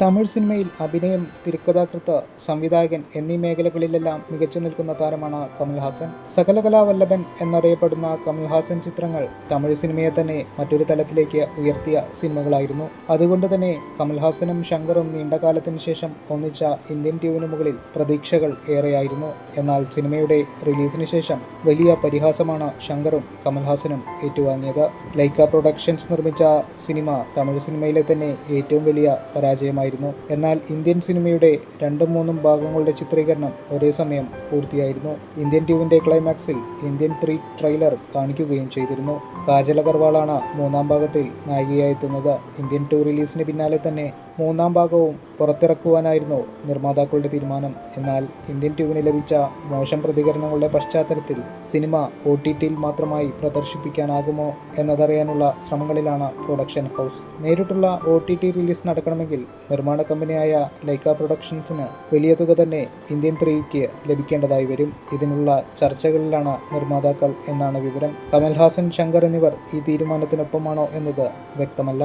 തമിഴ് സിനിമയിൽ അഭിനയം തിരക്കഥാകൃത്ത് സംവിധായകൻ എന്നീ മേഖലകളിലെല്ലാം മികച്ചു നിൽക്കുന്ന താരമാണ് കമൽഹാസൻ. സകലകലാവല്ലഭൻ എന്നറിയപ്പെടുന്ന കമൽഹാസൻ ചിത്രങ്ങൾ തമിഴ് സിനിമയെ തന്നെ മറ്റൊരു തലത്തിലേക്ക് ഉയർത്തിയ സിനിമകളായിരുന്നു. അതുകൊണ്ട് തന്നെ കമൽഹാസനും ശങ്കറും നീണ്ടകാലത്തിന് ശേഷം ഒന്നിച്ച ഇന്ത്യൻ ട്യൂവിന് മുകളിൽ പ്രതീക്ഷകൾ ഏറെയായിരുന്നു. എന്നാൽ സിനിമയുടെ റിലീസിന് ശേഷം വലിയ പരിഹാസമാണ് ശങ്കറും കമൽഹാസനും ഏറ്റുവാങ്ങിയത്. ലൈക്ക പ്രൊഡക്ഷൻസ് നിർമ്മിച്ച സിനിമ തമിഴ് സിനിമയിലെ തന്നെ ഏറ്റവും വലിയ പരാജയമായിരുന്നു എന്നാൽ ഇന്ത്യൻ സിനിമയുടെ രണ്ടും മൂന്നും ഭാഗങ്ങളുടെ ചിത്രീകരണം ഒരേ സമയം പൂർത്തിയായിരുന്നു. ഇന്ത്യൻ ട്യൂവിന്റെ ക്ലൈമാക്സിൽ ഇന്ത്യൻ ത്രീ ട്രെയിലർ കാണിക്കുകയും ചെയ്തിരുന്നു. കാജൽ അഗർവാളാണ് മൂന്നാം ഭാഗത്തിൽ നായികയായെത്തുന്നത് ഇന്ത്യൻ ടു റിലീസിന് പിന്നാലെ തന്നെ മൂന്നാം ഭാഗവും പുറത്തിറക്കുവാനായിരുന്നു നിർമ്മാതാക്കളുടെ തീരുമാനം. എന്നാൽ ഇന്ത്യൻ ട്യൂവിന് ലഭിച്ച മോശം പ്രതികരണങ്ങളുടെ പശ്ചാത്തലത്തിൽ സിനിമ ഒ ടി ടിയിൽ മാത്രമായി പ്രദർശിപ്പിക്കാനാകുമോ എന്നതറിയാനുള്ള ശ്രമങ്ങളിലാണ് പ്രൊഡക്ഷൻ ഹൗസ്. നേരിട്ടുള്ള ഒ ടി ടി റിലീസ് നടക്കണമെങ്കിൽ നിർമ്മാണ കമ്പനിയായ ലൈക്ക പ്രൊഡക്ഷൻസിന് വലിയ തുക തന്നെ ഇന്ത്യൻ ത്രീക്ക് ലഭിക്കേണ്ടതായി വരും. ഇതിനുള്ള ചർച്ചകളിലാണ് നിർമ്മാതാക്കൾ എന്നാണ് വിവരം. കമൽഹാസൻ ശങ്കർ എന്നിവർ ഈ തീരുമാനത്തിനൊപ്പമാണോ എന്നത് വ്യക്തമല്ല.